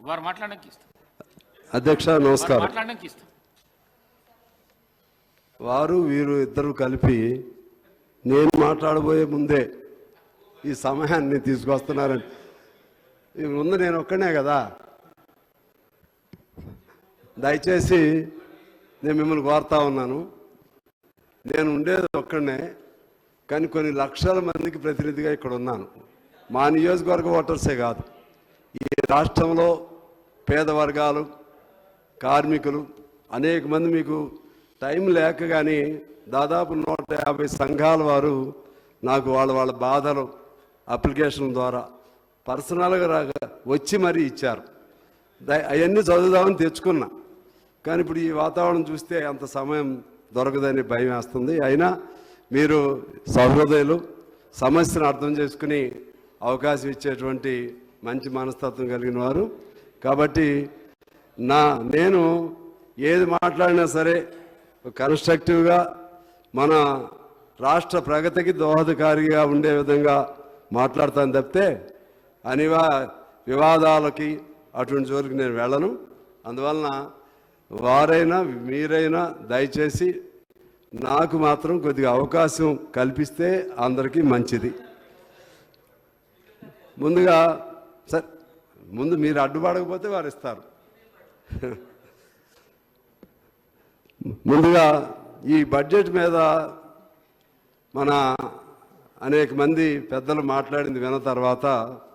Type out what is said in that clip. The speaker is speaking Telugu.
వారు మాట్లాడడానికి ఇస్తాం అధ్యక్ష నమస్కారం. మాట్లాడడానికి ఇస్తాం వారు వీరు ఇద్దరు కలిపి నేను మాట్లాడబోయే ముందే ఈ సమయాన్ని తీసుకొస్తున్నారని. ఈ ముందు నేను ఒక్కనే కదా? దయచేసి నేను మిమ్మల్ని కోరుతా ఉన్నాను. నేను ఉండేది ఒక్కడనే కానీ కొన్ని లక్షల మందికి ప్రతినిధిగా ఇక్కడ ఉన్నాను. మా నియోజకవర్గ ఓటర్సే కాదు. ఈ రాష్ట్రంలో పేద వర్గాలు కార్మికులు అనేక మంది మీకు టైం లేక కానీ దాదాపు నూట యాభై సంఘాల వారు నాకు వాళ్ళ వాళ్ళ బాధలు అప్లికేషన్ ద్వారా పర్సనల్గా రాగా వచ్చి మరీ ఇచ్చారు. అవన్నీ చదువుదామని తెచ్చుకున్నా. కానీ ఇప్పుడు ఈ వాతావరణం చూస్తే అంత సమయం దొరకదని భయం వేస్తుంది. అయినా మీరు సహృదయులు సమస్యను అర్థం చేసుకుని అవకాశం ఇచ్చేటువంటి మంచి మనస్తత్వం కలిగిన వారు. కాబట్టి నా నేను ఏది మాట్లాడినా సరే కన్స్ట్రక్టివ్గా మన రాష్ట్ర ప్రగతికి దోహదకారిగా ఉండే విధంగా మాట్లాడతాను తప్పితే అనివా వివాదాలకి అటువంటి చోటుకి నేను వెళ్ళను. అందువలన వారైనా మీరైనా దయచేసి నాకు మాత్రం కొద్దిగా అవకాశం కల్పిస్తే అందరికీ మంచిది. ముందుగా సార్ ముందు మీరు అడ్డుపడకపోతే వారు ఇస్తారు. ముందుగా ఈ బడ్జెట్ మీద మన అనేక మంది పెద్దలు మాట్లాడింది విన్న తర్వాత